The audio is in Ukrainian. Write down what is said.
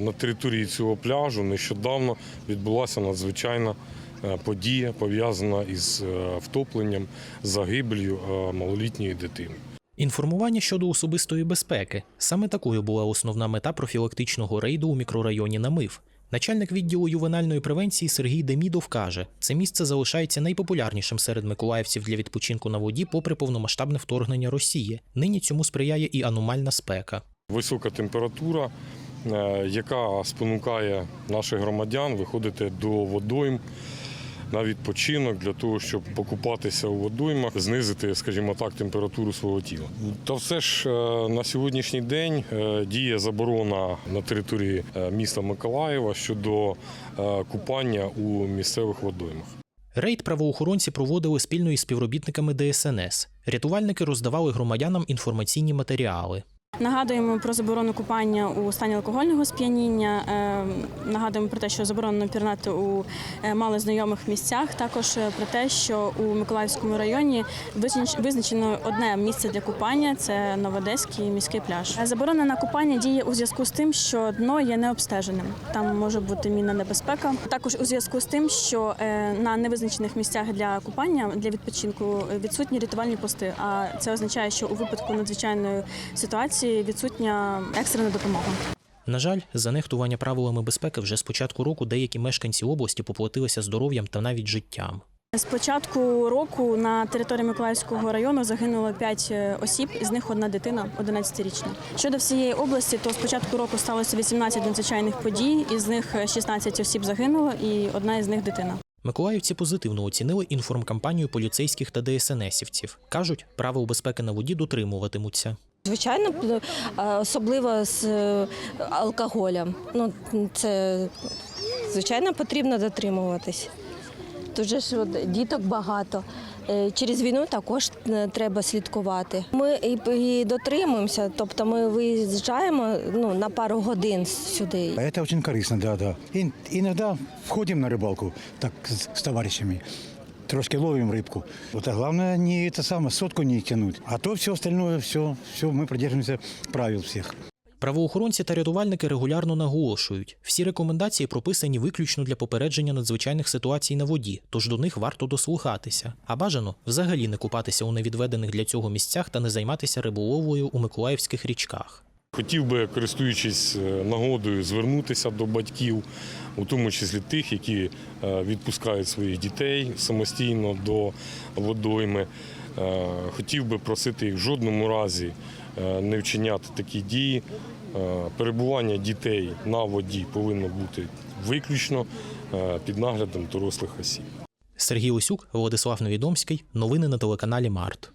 На території цього пляжу нещодавно відбулася надзвичайна е, подія, пов'язана із е, втопленням, загибелью е, малолітньої дитини. Інформування щодо особистої безпеки саме такою була основна мета профілактичного рейду у мікрорайоні Намив. Начальник відділу ювенальної превенції Сергій Демідов каже, це місце залишається найпопулярнішим серед миколаївців для відпочинку на воді, попри повномасштабне вторгнення Росії. Нині цьому сприяє і аномальна спека. Висока температура, яка спонукає наших громадян виходити до водойм на відпочинок для того, щоб покупатися у водоймах, знизити, скажімо так, температуру свого тіла. Та все ж е, на сьогоднішній день е, діє заборона на території е, міста Миколаєва щодо е, купання у місцевих водоймах. Рейд правоохоронці проводили спільно із співробітниками ДСНС. Рятувальники роздавали громадянам інформаційні матеріали. Нагадуємо про заборону купання у стані алкогольного сп'яніння. е, Нагадуємо про те, що заборонено пірнати у е, малознайомих місцях. Також е, про те, що у Миколаївському районі визнач- визначено одне місце для купання це Новодеський міський пляж. Е, Заборона на купання діє у зв'язку з тим, що дно є необстеженим. Там може бути мінна небезпека. Також у зв'язку з тим, що на невизначених місцях для купання для відпочинку відсутні рятувальні пости. А це означає, що у випадку надзвичайної ситуації відсутня екстрена допомога. На жаль, за нехтування правилами безпеки вже з початку року деякі мешканці області поплатилися здоров'ям та навіть життям. З початку року на території Миколаївського району загинуло 5 осіб, із них одна дитина, 11-річна. Щодо всієї області, то з початку року сталося 18 надзвичайних подій, із них 16 осіб загинуло і одна із них дитина. Миколаївці позитивно оцінили інформкампанію поліцейських та ДСНСівців. Кажуть, правил безпеки на воді дотримуватимуться. Звичайно, е, особливо з е, алкоголем. Ну, це звичайно потрібно дотримуватись. Дуже ж от, діток багато. Е, Через війну також треба слідкувати. Ми і, дотримуємося, тобто ми виїжджаємо ну, на пару годин сюди. Это очень корисно, да, да. И, иногда входим на рыбалку так с товарищами, трошки ловим рыбку. Вот, а главное не это самое, сотку не тянуть. А то все остальное, все, все, мы придерживаемся правил всех. Правоохоронці та рятувальники регулярно наголошують, всі рекомендації прописані виключно для попередження надзвичайних ситуацій на воді, тож до них варто дослухатися. А бажано взагалі не купатися у невідведених для цього місцях та не займатися риболовлею у миколаївських річках. Хотів би, користуючись е, нагодою, звернутися до батьків, у тому числі тих, які е, відпускають своїх дітей самостійно до водойми. Е, Хотів би просити їх в жодному разі не вчиняти такі дії. Перебування дітей на воді повинно бути виключно під наглядом дорослих осіб. Сергій Осюк, Владислав Невідомський. Новини на телеканалі Март.